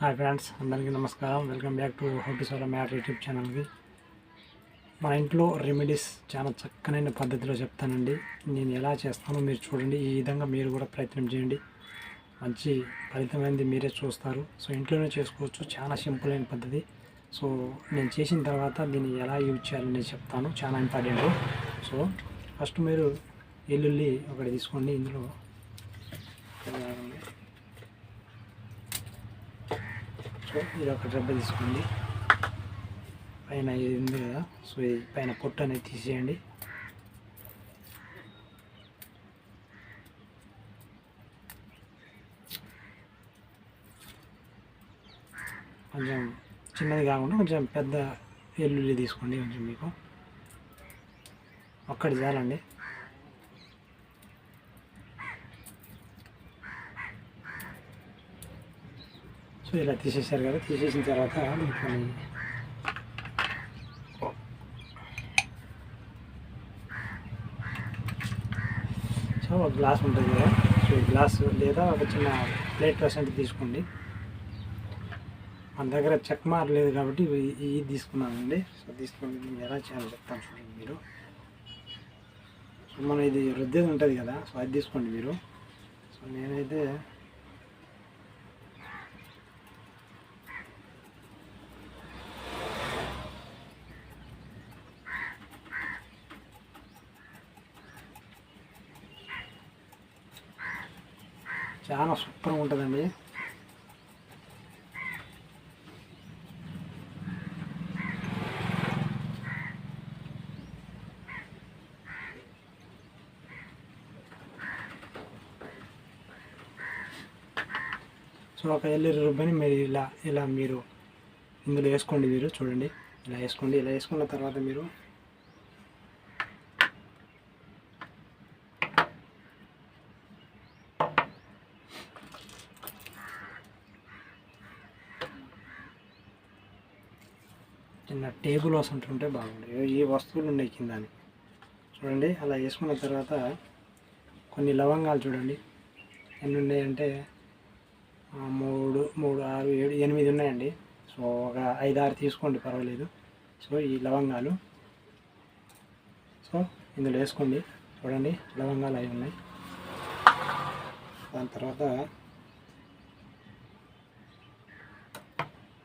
Hi friends అందరికీ నమస్కారం. Welcome back to హోపిసోల మ్యాట్ యూట్యూబ్ ఛానల్కి మా ఇంట్లో రెమెడీస్ చాలా చక్కనైన పద్ధతిలో చెప్తానండి. నేను ఎలా చేస్తానో మీరు చూడండి. ఈ విధంగా మీరు కూడా ప్రయత్నం చేయండి. మంచి ఫలితమైనది మీరే చూస్తారు. సో ఇంట్లోనే చేసుకోవచ్చు. చాలా సింపుల్ అయిన పద్ధతి. సో నేను చేసిన తర్వాత దీన్ని ఎలా యూజ్ చేయాలని చెప్తాను. చాలా ఇంపార్టెంట్ సో ఫస్ట్ మీరు వెల్లుల్లి ఒకటి తీసుకోండి. ఇందులో సో ఇది ఒక డబ్బా తీసుకోండి. పైన ఇది ఉంది కదా సో ఇది పైన పొట్టు అనేది తీసేయండి. కొంచెం చిన్నది కాకుండా కొంచెం పెద్ద వెల్లుల్లి తీసుకోండి కొంచెం మీకు. ఒక్కటి చాలండి సో ఇలా తీసేశారు కదా తీసేసిన తర్వాత సో ఒక గ్లాస్ ఉంటుంది కదా సో గ్లాస్ లేదా ఒక చిన్న ప్లేట్ పర్సెంట్ తీసుకోండి. మన దగ్గర చెక్ మారలేదు కాబట్టి ఇవి ఇవి తీసుకున్నానండి. సో తీసుకోండి నేను ఎలా చేయాలో చెప్తాను చూడండి మీరు. సో మనం ఇది రుద్దేది ఉంటుంది కదా సో అది తీసుకోండి మీరు. సో నేనైతే చాలా సూపర్గా ఉంటుందండి. సో ఒక ఎల్లుల్లి రుబ్బని మీరు ఇలా ఇలా మీరు ఇందులో వేసుకోండి మీరు చూడండి. ఇలా వేసుకోండి ఇలా వేసుకున్న తర్వాత మీరు చిన్న టేబుల్ వస్తుంటుంటే బాగుండే. ఈ వస్తువులు ఉన్నాయి కింద అని. చూడండి అలా వేసుకున్న తర్వాత కొన్ని లవంగాలు చూడండి. ఎన్ని ఉన్నాయంటే మూడు మూడు ఆరు ఏడు ఎనిమిది ఉన్నాయండి. సో ఒక ఐదు ఆరు తీసుకోండి పర్వాలేదు. సో ఈ లవంగాలు. సో ఇందులో వేసుకోండి. చూడండి లవంగాలు అవి ఉన్నాయి. దాని తర్వాత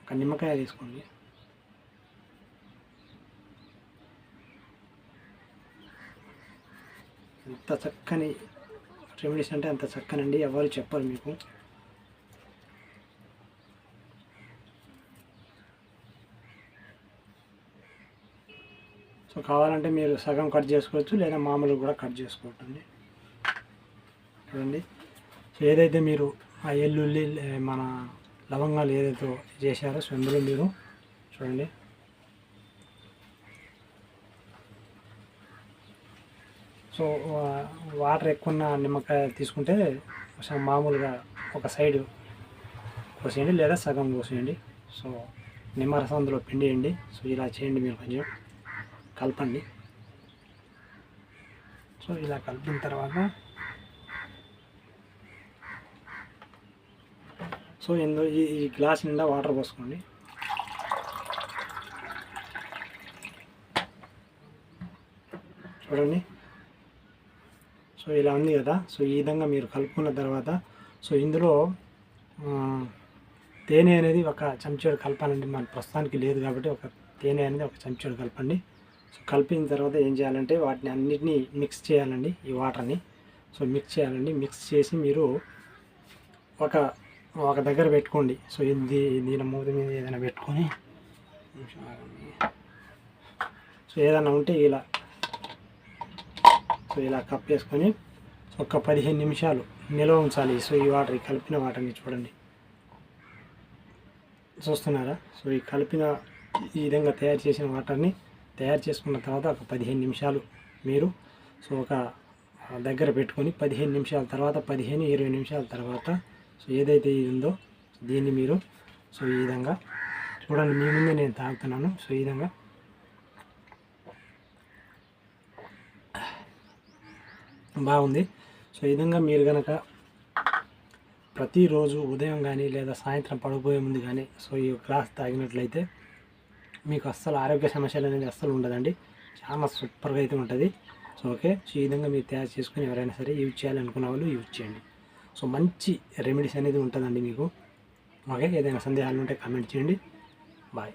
ఒక నిమ్మకాయ తీసుకోండి. ఎంత చక్కని రెమెడీస్ అంటే అంత చక్కనండి ఎవరు చెప్పరు మీకు. సో కావాలంటే మీరు సగం కట్ చేసుకోవచ్చు లేదా మామూలు కూడా కట్ చేసుకోవచ్చు అండి చూడండి. సో ఏదైతే మీరు ఆ ఎల్లుల్లి మన లవంగాలు ఏదైతే చేశారో సో మీరు చూడండి. సో వాటర్ ఎక్కువ ఉన్న నిమ్మకాయ తీసుకుంటే కొంచెం మామూలుగా ఒక సైడ్ కోసేయండి లేదా సగం కోసేయండి. సో నిమ్మరసం అందులో పిండియండి సో ఇలా చేయండి మీరు కొంచెం. కలపండి. సో ఇలా కలిపిన తర్వాత సో ఇందులో ఈ ఈ గ్లాస్ నిండా వాటర్ పోసుకోండి. చూడండి. సో ఇలా ఉంది కదా. సో ఈ విధంగా మీరు కలుపుకున్న తర్వాత సో ఇందులో తేనె అనేది ఒక చెంచాడు కలపాలండి. మన ప్రస్తుతానికి లేదు కాబట్టి ఒక తేనె అనేది ఒక చెంచాడు కలపండి. సో కలిపిన తర్వాత ఏం చేయాలంటే వాటిని అన్నిటినీ మిక్స్ చేయాలండి ఈ వాటర్ని సో మిక్స్ చేయాలండి. మిక్స్ చేసి మీరు ఒక ఒక దగ్గర పెట్టుకోండి. సో ఇది దీని మూత మీద ఏదైనా పెట్టుకొని సో ఏదైనా ఉంటే ఇలా సో ఇలా కప్పేసుకొని ఒక పదిహేను నిమిషాలు నిల్వ ఉంచాలి. సో ఈ వాటర్ ఈ కలిపిన వాటర్ని చూడండి. చూస్తున్నారా? సో ఈ కలిపిన ఈ విధంగా తయారు చేసిన వాటర్ని తయారు చేసుకున్న తర్వాత ఒక పదిహేను నిమిషాలు మీరు సో ఒక దగ్గర పెట్టుకొని పదిహేను నిమిషాల తర్వాత పదిహేను ఇరవై నిమిషాల తర్వాత సో ఏదైతే ఇది ఉందో దీన్ని మీరు సో ఈ విధంగా చూడండి. మీ ముందే నేను తాగుతున్నాను. సో ఈ విధంగా బాగుంది. సో ఈ విధంగా మీరు కనుక ప్రతిరోజు ఉదయం కానీ లేదా సాయంత్రం పడుకోయే ముందు కానీ సో ఈ గ్లాస్ తాగినట్లయితే మీకు అస్సలు ఆరోగ్య సమస్యలు అనేది అస్సలు ఉండదండి. చాలా సూపర్గా అయితే ఉంటుంది. So okay. సో ఈ విధంగా మీరు తయారు చేసుకుని ఎవరైనా సరే యూజ్ చేయాలనుకున్న వాళ్ళు యూజ్ చేయండి. సో మంచి రెమెడీస్ అనేది ఉంటుందండి మీకు. ఓకే. ఏదైనా సందేహాలు ఉంటే కామెంట్ చేయండి. బాయ్.